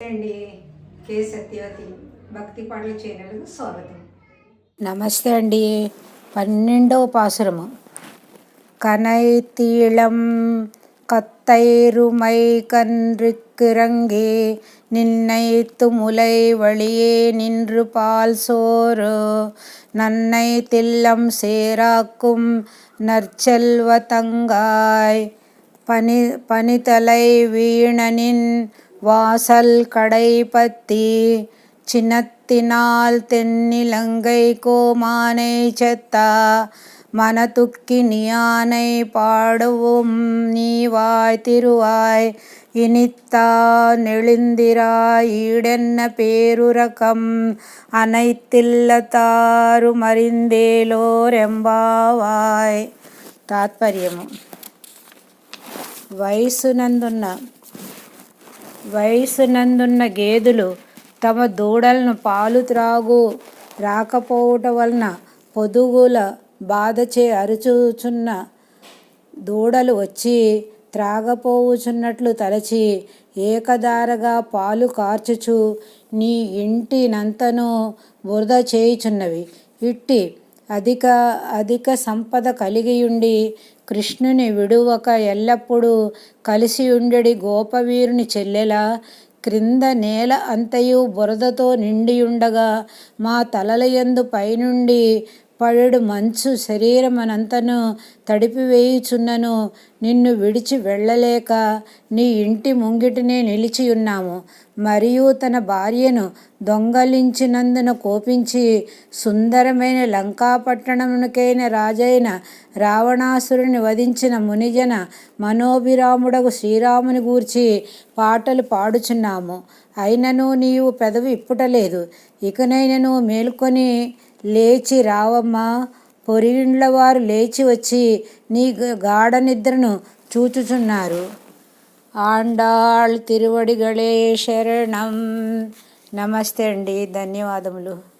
అండి కే సత్యవతి భక్తి పాటల ఛానల్కు స్వాగతం నమస్తే అండి పన్నెండవ పాసురము கனைத்தீளம் கத்தைருமை கன்றுக்கிறங்கே நின்னைத்து முலை வழியே நின்று பால் சோறு நன்னை தில்லம் சேராக்கும் நற்செல்வ தங்காய் பனி பனிதலை வீணனின் வாசல் கடை பத்தி சின்னத்தினால் தென்னிலங்கை கோமானை செத்தா மனதுக்கி நியானை பாடவும் நீவாய் திருவாய். இனித்தான் எழுந்திராய் ஈடென்ன பேருரகம் அனைத்தில்ல தாரும் அறிந்தேலோரெம்பாவாய். தாத்பரியமும். வயசுనందున్న వయసునందున్న గేదెలు తమ దూడలను పాలు త్రాగు రాకపోవుట వలన పొదుగుల బాధచే అరుచుచున్న దూడలు వచ్చి త్రాగపోవుచున్నట్లు తలచి ఏకదారగా పాలు కార్చుచు నీ ఇంటినంతను బురద చేయుచున్నవి. ఇట్టి అధిక అధిక సంపద కలిగియుండి కృష్ణుని విడువక ఎల్లప్పుడూ కలిసియుండెడి గోపవీరుని చెల్లెలా క్రింద నేల అంతయు బురదతో నిండియుండగా మా తలలయందు పైనుండి పడడు మంచు శరీరమనంతను తడిపివేయుచున్నను. నిన్ను విడిచి వెళ్ళలేక నీ ఇంటి ముంగిటినే నిలిచియున్నాము. మరియు తన భార్యను దొంగలించినందున కోపించి సుందరమైన లంకాపట్టణమునకైన రాజైన రావణాసురుని వధించిన మునిజన మనోభిరాముడకు శ్రీరాముని గూర్చి పాటలు పాడుచున్నాము. అయినను నీవు పెదవి ఇప్పుటలేదు. ఇకనైనను మేల్కొని లేచి రావమ్మా. పొరిగిండ్ల వారు లేచి వచ్చి నీ గాఢ నిద్రను చూచుచున్నారు. ఆండాళ్ తిరువడిగళే శరణం. నమస్తే అండి. ధన్యవాదములు.